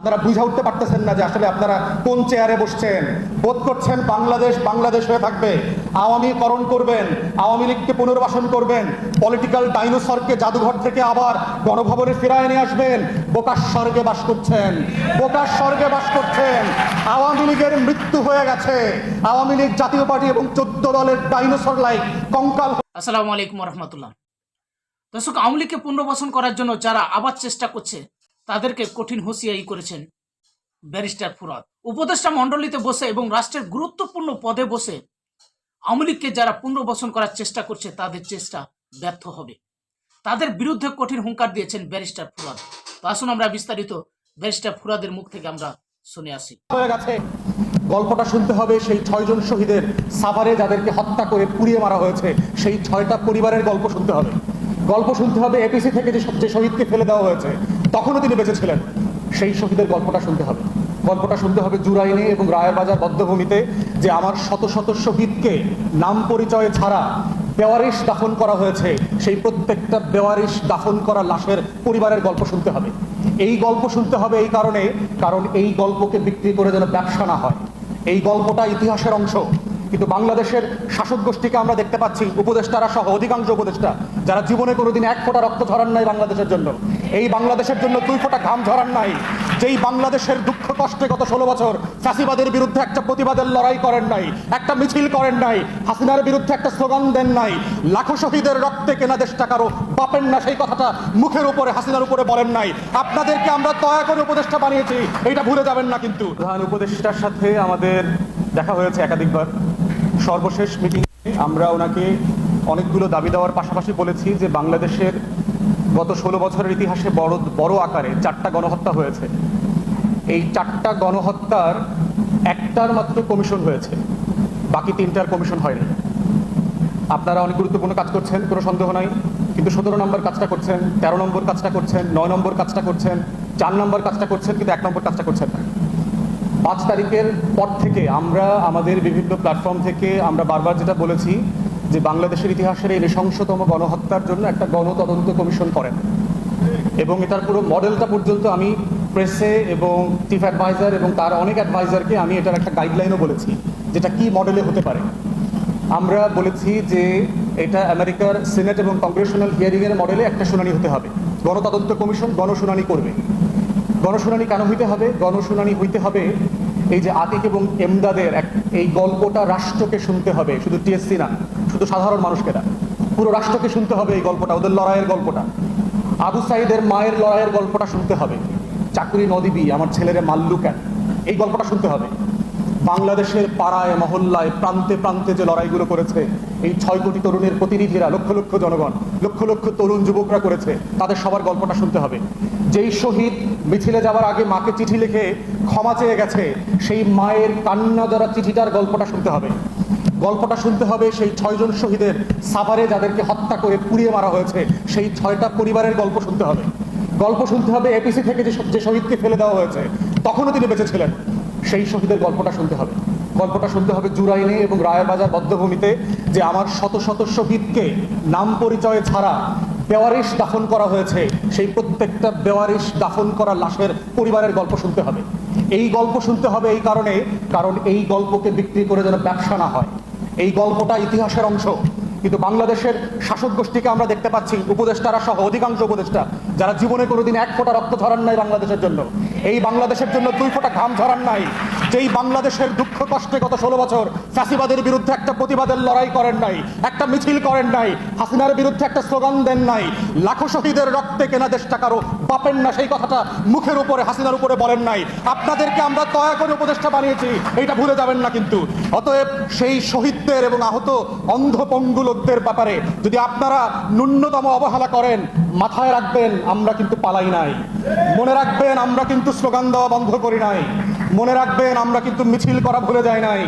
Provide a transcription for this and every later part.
আপনারা বুঝে উঠতে পারতেছেন না যে আসলে আপনারা কোন চেয়ারে বসছেন। বোধ করছেন বাংলাদেশ বাংলাদেশ হয়ে থাকবে। আওয়ামীকরণ করবেন, আওয়ামী লীগকে পুনর্বাসন করবেন পলিটিক্যাল ডাইনোসরকে জাদুঘর থেকে আবার গণভবনে ফিরায় নিয়ে আসবেন বোকার স্বর্গে বাস করছেন বোকার স্বর্গে বাস করছেন। আওয়ামী লীগের মৃত্যু হয়ে গেছে। আওয়ামী লীগ জাতীয় পার্টি এবং চোদ্দ দলের ডাইনোসর লাইক কঙ্কাল আসসালামু আলাইকুম রহমতুল্লাহ। দর্শক, আওয়ামী লীগকে পুনর্বাসন করার জন্য যারা আবার চেষ্টা করছে তাদেরকে কঠিন হুঁশিয়ারি করেছেন ব্যারিস্টার ফুরাদ। উপদেষ্টা মণ্ডলীতে বসে এবং রাষ্ট্রের গুরুত্বপূর্ণ পদে বসে আওয়ামী লীগকে যারা পুনর্বাসন করার চেষ্টা করছে, তাদের চেষ্টা ব্যর্থ হবে। তাদের বিরুদ্ধে কঠিন হুঙ্কার দিয়েছেন ব্যারিস্টার ফুরাদ। তো আসুন আমরা বিস্তারিত ব্যারিস্টার ফুরাদের মুখ থেকে আমরা শুনে আসি। গেছে। গল্পটা শুনতে হবে সেই ছয়জন শহীদের সাভারে যাদেরকে হত্যা করে পুড়িয়ে মারা হয়েছে। সেই ছয়টা পরিবারের গল্প শুনতে হবে। গল্প শুনতে হবে এপিসি থেকে যে যে শহীদকে ফেলে দেওয়া হয়েছে। তখনও তিনি বেঁচে ছিলেন সেই শহীদের গল্পটা শুনতে হবে। গল্পটা শুনতে হবে জুরাইনে এবং রায়ের বাজার বদ্ধভূমিতে যে আমার শত শত শহীদকে নাম পরিচয় ছাড়া বেওয়ারিশ দাফন করা হয়েছে, সেই প্রত্যেকটা বেওয়ারিশ দাফন করা লাশের পরিবারের গল্প শুনতে হবে। এই গল্প শুনতে হবে এই কারণে, কারণ এই গল্পকে বিক্রি করে যেন ব্যবসা না হয়। এই গল্পটা ইতিহাসের অংশ। কিন্তু বাংলাদেশের শাসক গোষ্ঠীকে আমরা দেখতে পাচ্ছি, উপদেষ্টারা সহ অধিকাংশ উপদেষ্টা, যারা জীবনে কোনোদিন এক ফোঁটা রক্ত ঝরান নাই বাংলাদেশের জন্য। এই বাংলাদেশের জন্য দুই ফোটা ঘাম ঝরান নাই। যেই বাংলাদেশের দুঃখ কষ্টে গত ষোলো বছর চাষিবাদের বিরুদ্ধে একটা প্রতিবাদের লড়াই করেন নাই, একটা মিছিল করেন নাই, হাসিনার বিরুদ্ধে একটা স্লোগান দেন নাই, লাখো শহীদের রক্তে কেনা দেশটা কারও বাপেন না সেই কথাটা মুখের উপরে, হাসিনার উপরে বলেন নাই। আপনাদেরকে আমরা দয়া করে উপদেষ্টা বানিয়েছি এইটা ভুলে যাবেন না কিন্তু। প্রধান উপদেষ্টার সাথে আমাদের দেখা হয়েছে একাধিকবার। সর্বশেষ মিটিং আমরা ওনাকে অনেকগুলো দাবি দেওয়ার পাশাপাশি বলেছি যে বাংলাদেশের গত ষোলো বছরের ইতিহাসে বড় বড় আকারে চারটা গণহত্যা হয়েছে। এই চারটা গণহত্যার একটার মাত্র কমিশন হয়েছে। বাকি তিনটার কমিশন হয়নি। আপনারা অনেক গুরুত্বপূর্ণ কাজ করছেন, কোনো সন্দেহ নাই। কিন্তু সতেরো নম্বর কাজটা করছেন, তেরো নম্বর কাজটা করছেন, নয় নম্বর কাজটা করছেন, চার নম্বর কাজটা করছেন, কিন্তু এক নম্বর কাজটা করছেন না। পাঁচ তারিখের পর থেকে আমরা আমাদের বিভিন্ন প্ল্যাটফর্ম থেকে আমরা বারবার যেটা বলেছি যে বাংলাদেশের ইতিহাসের এই নৃশংসতম গণহত্যার জন্য একটা গণতদন্ত কমিশন করেন। এবং এটার পুরো মডেলটা পর্যন্ত আমি প্রেসে এবং চিফ অ্যাডভাইজার এবং তার অনেক অ্যাডভাইজারকে আমি এটার একটা গাইডলাইনও বলেছি, যেটা কি মডেলে হতে পারে। আমরা বলেছি যে এটা আমেরিকার সিনেট এবং কংগ্রেশনাল হিয়ারিংয়ের মডেলে একটা শুনানি হতে হবে। গণতদন্ত কমিশন গণশুনানি করবে। গণশুনানি কেন হইতে হবে? গণশুনানি হইতে হবে এই যে আতিক এবং এমদাদের এক এই গল্পটা রাষ্ট্রকে শুনতে হবে, শুধু টিএসসি না। শুধু সাধারণ মানুষকে না পুরো রাষ্ট্রকে শুনতে হবে এই গল্পটা, ওদের লড়াইয়ের গল্পটা। আবু সাইদের মায়ের লড়াইয়ের গল্পটা শুনতে হবে। চাকরি নদীবি, আমার ছেলেরে মাল্লু কেন? এই গল্পটা শুনতে হবে। বাংলাদেশের পাড়ায়, মহল্লায়, প্রান্তে প্রান্তে যে লড়াইগুলো করেছে, এই ছয় কোটি তরুণের প্রতিনিধিরা, লক্ষ লক্ষ জনগণ, লক্ষ লক্ষ তরুণ যুবকরা করেছে, তাদের সবার গল্পটা শুনতে হবে। যেই শহীদ মিছিলে যাওয়ার আগে মাকে চিঠি লিখে ক্ষমা চেয়ে গেছে, সেই মায়ের কান্না দ্বারা চিঠিটার গল্পটা শুনতে হবে। গল্পটা শুনতে হবে, সেই ছয়জন শহীদের সাভারে যাদেরকে হত্যা করে পুড়িয়ে মারা হয়েছে, সেই ছয়টা পরিবারের গল্প শুনতে হবে। গল্প শুনতে হবে এপিসি থেকে যে শহীদকে ফেলে দেওয়া হয়েছে, তখনও তিনি বেঁচে ছিলেন। সেই শহীদের গল্পটা শুনতে হবে। গল্পটা শুনতে হবে জুরাইনে এবং রায়ের বাজার বদ্ধভূমিতে, যে আমার শত শত শহীদকে নাম পরিচয় ছাড়া বেওয়ারিশ দাফন করা হয়েছে, সেই প্রত্যেকটা বেওয়ারিশ দাফন করা লাশের পরিবারের গল্প শুনতে হবে। এই গল্প শুনতে হবে এই কারণে, কারণ এই গল্পকে বিক্রি করে যেন ব্যবসা না হয়। এই গল্পটা ইতিহাসের অংশ। কিন্তু বাংলাদেশের শাসক গোষ্ঠীকে আমরা দেখতে পাচ্ছি, উপদেষ্টারা সহ অধিকাংশ উপদেষ্টা, যারা জীবনে কোনোদিন এক ফোঁটা রক্ত ঝরান নাই বাংলাদেশের জন্য। এই বাংলাদেশের জন্য দুই ফোঁটা ঘাম ঝরান নাই। যেই বাংলাদেশের দুঃখ কষ্টে গত ষোলো বছর ফ্যাসিবাদের বিরুদ্ধে একটা প্রতিবাদের লড়াই করেন নাই, একটা মিছিল করেন নাই, হাসিনার বিরুদ্ধে একটা স্লোগান দেন নাই, লাখো শহীদের রক্তে কেনা দেশটা কারও বাপেন না, সেই কথাটা মুখের উপরে, হাসিনার উপরে বলেন নাই। আপনাদেরকে আমরা দয়া করে উপদেষ্টা বানিয়েছি এটা ভুলে যাবেন না কিন্তু। অতএব সেই শহীদদের এবং আহত অন্ধপঙ্গু লোকদের ব্যাপারে যদি আপনারা ন্যূনতম অবহেলা করেন, মাথায় রাখবেন, আমরা কিন্তু পালাই নাই। মনে রাখবেন, আমরা কিন্তু স্লোগান দেওয়া বন্ধ করি নাই। মনে রাখবেন, আমরা কিন্তু মিছিল করা ভুলে যায় নাই।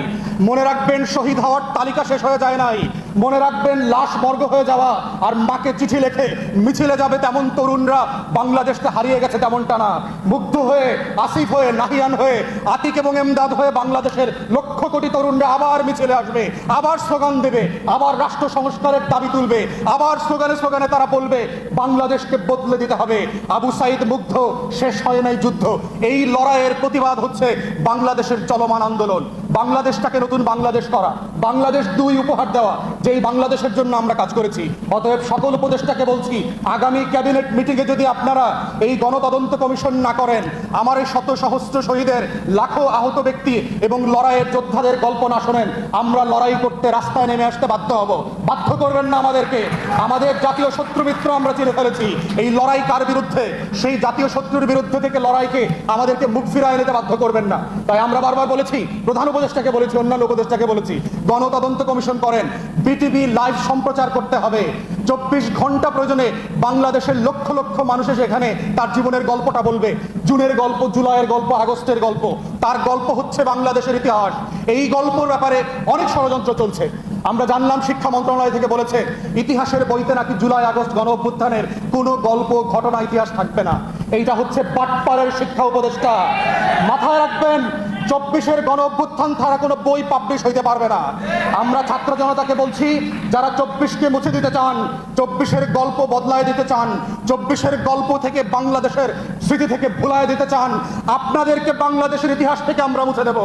মনে রাখবেন, শহীদ হওয়ার তালিকা শেষ হয়ে যায় নাই। মনে রাখবেন, লাশ মর্গ হয়ে যাওয়া আর মাকে চিঠি লেখে মিছিলে যাবে তেমন তরুণরা। বাংলাদেশকে হারিয়ে গেছে তেমনটা না। মুগ্ধ হয়ে, আসিফ হয়ে, নাহিয়ান হয়ে, আতিক এবং এমদাদ হয়ে বাংলাদেশের লক্ষ কোটি তরুণরা আবার মিছিলে আসবে, আবার স্লোগান দেবে, আবার রাষ্ট্র সংস্কারের দাবি তুলবে, আবার স্লোগানে স্লোগানে তারা বলবে, বাংলাদেশকে বদলে দিতে হবে। আবু সাইদ মুগ্ধ, শেষ হয় নাই যুদ্ধ। এই লড়াইয়ের প্রতিবাদ হচ্ছে বাংলাদেশের চলমান আন্দোলন। বাংলাদেশটাকে নতুন বাংলাদেশ করা, বাংলাদেশ দুই উপহার দেওয়া, যেই বাংলাদেশের জন্য আমরা কাজ করেছি। অতএব সকল উপদেষ্টাকে বলছি, আগামী ক্যাবিনেট মিটিংয়ে যদি আপনারা এই গণতদন্ত কমিশন না করেন, আমার এই শত সহস্র শহীদের লাখো আহত ব্যক্তি এবং লড়াইয়ের যোদ্ধাদের গল্প না শোনেন, আমরা লড়াই করতে রাস্তায় নেমে আসতে বাধ্য হব। বাধ্য করবেন না আমাদেরকে। আমাদের জাতীয় শত্রু মিত্র আমরা চিনে ফেলেছি। এই লড়াই কার বিরুদ্ধে? সেই জাতীয় শত্রুর বিরুদ্ধে থেকে লড়াইকে আমাদেরকে মুখ ফিরায় নিতে বাধ্য করবেন না। তাই আমরা বারবার বলেছি, প্রধান উপদেষ্টাকে বলেছি, অন্যান্য উপদেষ্টাকে বলেছি, গণতদন্ত কমিশন করেন, বিটিভি লাইভ সম্প্রচার করতে হবে। চব্বিশ ঘণ্টা প্রয়োজনে বাংলাদেশের লক্ষ লক্ষ মানুষ এসে এখানে তার জীবনের গল্পটা বলবে। জুনের গল্প, জুলাইয়ের গল্প, আগস্টের গল্প, তার গল্প হচ্ছে বাংলাদেশের ইতিহাস। এই গল্পর ব্যাপারে অনেক ষড়যন্ত্র চলছে। আমরা জানলাম শিক্ষা মন্ত্রণালয় থেকে বলেছে, ইতিহাসের বইতে নাকি জুলাই, আগস্ট গণ অভ্যুত্থানের কোনো গল্প, ঘটনা, ইতিহাস থাকবে না। এইটা হচ্ছে বাটপাড়ের শিক্ষা উপদেষ্টা। মাথায় রাখবেন চব্বিশের গণ অভ্যুত্থান ছাড়া কোনো বই পাবলিশ হইতে পারবে না। আমরা ছাত্র জনতাকে বলছি, যারা চব্বিশকে মুছে দিতে চান, চব্বিশের গল্প বদলায় দিতে চান, চব্বিশের গল্প থেকে বাংলাদেশের স্মৃতি থেকে ভুলায় দিতে চান, আপনাদেরকে বাংলাদেশের ইতিহাস থেকে আমরা মুছে দেব।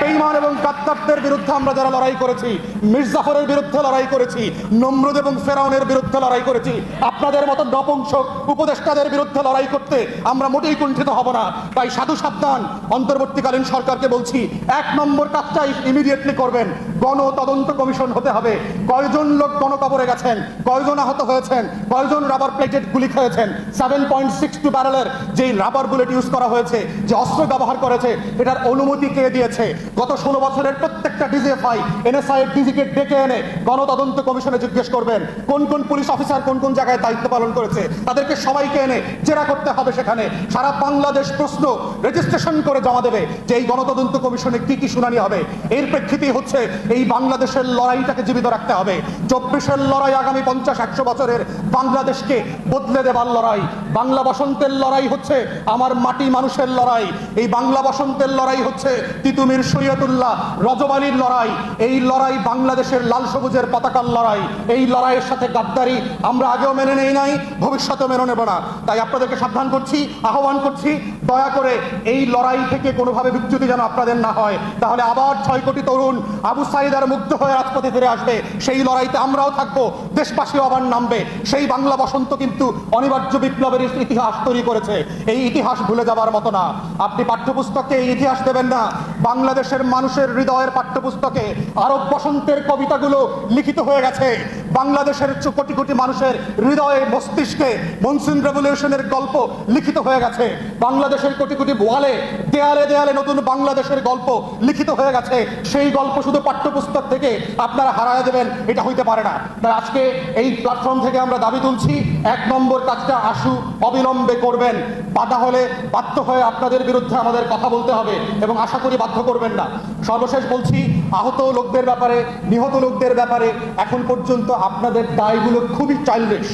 বেইমান এবং গাদ্দারদের বিরুদ্ধে আমরা যারা লড়াই করেছি, মির্জাফরের বিরুদ্ধে লড়াই করেছি, নমরুদ এবং ফেরাউনের বিরুদ্ধে লড়াই করেছি, আপনাদের মতো নপুংসক উপদেষ্টাদের বিরুদ্ধে লড়াই করতে আমরা মোটেই কুণ্ঠিত হব না। তাই সাধু সাবধান, অন্তর্বর্তীকালীন সরকারকে বলছি, এক নম্বর কাজটা ইমিডিয়েটলি করবেন। গণ তদন্ত কমিশন হতে হবে। কয়জন লোক গণকবরে গেছেন? কয়জন আহত হয়েছেন? কয়জন রাবার প্লেটেড গুলি খেয়েছেন? সেভেন পয়েন্ট সিক্স টু ব্যারেলের যে রাবার বুলেট ইউজ করা হয়েছে, যে অস্ত্র ব্যবহার করেছে, এটার অনুমতি কে দিয়েছে? গত ষোলো বছরের প্রত্যেকটা ডিজিএফআই এনএসআই ডিজিকে ডেকে এনে গণতদন্ত কমিশনে জিজ্ঞেস করবেন, কোন কোন পুলিশ অফিসার কোন কোন জায়গায় দায়িত্ব পালন করেছে? তাদেরকে সবাইকে এনে জেরা করতে হবে সেখানে। সারা বাংলাদেশ প্রশ্ন রেজিস্ট্রেশন করে জমা দেবে যে এই গণতদন্ত কমিশনে কি কি শুনানি হবে। এর প্রেক্ষিতেই হচ্ছে, এই বাংলাদেশের লড়াইটাকে জীবিত রাখতে হবে। চব্বিশের লড়াই আগামী পঞ্চাশ, একশো বছরের বাংলাদেশকে বদলে দেবার লড়াই। বাংলা বসন্তের লড়াই হচ্ছে আমার মাটি মানুষের লড়াই। এই বাংলা বসন্তের লড়াই হচ্ছে তিতুমির সৈয়দুল্লাহ রজবালির লড়াই। এই লড়াই বাংলাদেশের লাল সবুজের পতাকার লড়াই। এই লড়াইয়ের সাথে গাদ্দারি আমরা আগেও মেনে নেই নাই, ভবিষ্যতেও মেনে নেব না। তাই আপনাদেরকে সাবধান করছি, আহ্বান করছি দয়া করে এই লড়াই থেকে কোনোভাবে বিচ্যুতি যেন আপনাদের না হয়। তাহলে আবার ছয় কোটি তরুণ আবু সাইদার মুগ্ধ হয়ে রাজপথে ফিরে আসবে। সেই লড়াইতে আমরাও থাকব, দেশবাসীও আবার নামবে। সেই বাংলা বসন্ত কিন্তু অনিবার্য বিপ্লবের ইতিহাস তৈরি করেছে। এই ইতিহাস ভুলে যাবার মতো না। আপনি পাঠ্যপুস্তকে এই ইতিহাস দেবেন না। বাংলাদেশের মানুষের হৃদয়ের পাঠ্যপুস্তকে আরব বসন্তের কবিতাগুলো লিখিত হয়ে গেছে। বাংলাদেশের কোটি কোটি মানুষের হৃদয়ে মস্তিষ্কে মনসুন রেভলিউশনের গল্প লিখিত হয়ে গেছে। বাংলাদেশের কোটি কোটি ওয়ালে দেয়ালে দেয়ালে নতুন বাংলাদেশের গল্প লিখিত হয়ে গেছে। সেই গল্প শুধু পাঠ্যপুস্তক থেকে আপনারা হারায় দেবেন, এটা হইতে পারে না। তাই আজকে এই প্ল্যাটফর্ম থেকে আমরা দাবি তুলছি, এক নম্বর কাজটা আশু অবিলম্বে করবেন। বাধা হলে বাধ্য হয়ে আপনাদের বিরুদ্ধে আমাদের কথা বলতে হবে এবং আশা করি বাধ্য করবেন না। সর্বশেষ বলছি, আহত লোকদের ব্যাপারে, নিহত লোকদের ব্যাপারে এখন পর্যন্ত আপনাদের দায়গুলো খুবই চাইল্ডিশ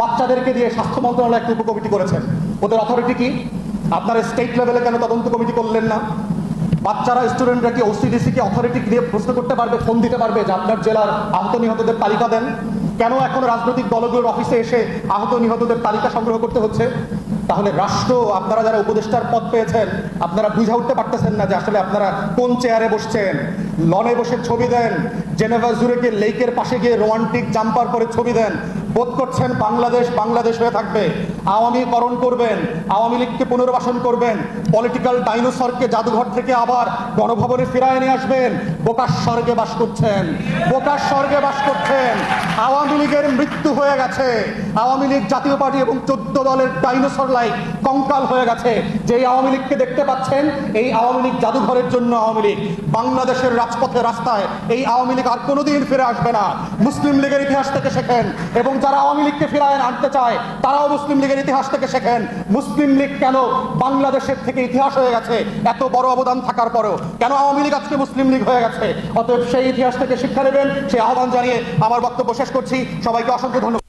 বাচ্চাদেরকে দিয়ে স্বাস্থ্য মন্ত্রণালয় একটা উপকমিটি করেছেন ওদের অথরিটি কি? আপনারা স্টেট লেভেলে কেন তদন্ত কমিটি করলেন না? বাচ্চারা স্টুডেন্টরা কি ওসিডিসি কি অথরিটি দিয়ে প্রশ্ন করতে পারবে ফোন দিতে পারবে যে আপনার জেলার আহত নিহতদের তালিকা দেন? কেন এখন রাজনৈতিক দলগুলোর অফিসে এসে আহত নিহতদের তালিকা সংগ্রহ করতে হচ্ছে? তাহলে রাষ্ট্র, আপনারা যারা উপদেষ্টার পদ পেয়েছেন, আপনারা বুঝা উঠতে পারতেছেন না যে আসলে আপনারা কোন চেয়ারে বসছেন? লনে বসে ছবি দেন, জেনেভা জুরেকে লেকের পাশে গিয়ে রোমান্টিক জাম্পার করে ছবি দেন। বোধ করছেন বাংলাদেশ বাংলাদেশ হয়ে থাকবে। আওয়ামীকরণ করবেন, আওয়ামী লীগকে পুনর্বাসন করবেন পলিটিক্যাল ডাইনোসরকে জাদুঘর থেকে আবার গণভবনে ফিরায় নিয়ে আসবেন বোকার স্বর্গে বাস করছেন, বোকার স্বর্গে বাস করছেন। আওয়ামী লীগের মৃত্যু হয়ে গেছে। আওয়ামী লীগ জাতীয় পার্টি এবং চোদ্দ দলের ডাইনোসর লাইক কঙ্কাল হয়ে গেছে। যে আওয়ামী লীগকে দেখতে পাচ্ছেন, এই আওয়ামী লীগ জাদুঘরের জন্য আওয়ামী লীগ। বাংলাদেশের রাজপথে রাস্তায় এই আওয়ামী লীগ আর কোনোদিন ফিরে আসবে না। মুসলিম লীগের ইতিহাস থেকে শেখেন এবং যারা আওয়ামী লীগকে ফিরায় আনতে চায়, তারাও মুসলিম লীগের ইতিহাস থেকে শেখেন। মুসলিম লীগ কেন বাংলাদেশের থেকে ইতিহাস হয়ে গেছে? এত বড় অবদান থাকার পরেও। কেন আওয়ামী লীগ আজকে মুসলিম লীগ হয়ে গেছে? অতএব সেই ইতিহাস থেকে শিক্ষা নেবেন, সেই আহ্বান জানিয়ে আমার বক্তব্য শেষ করছি। সবাইকে অসংখ্য ধন্যবাদ।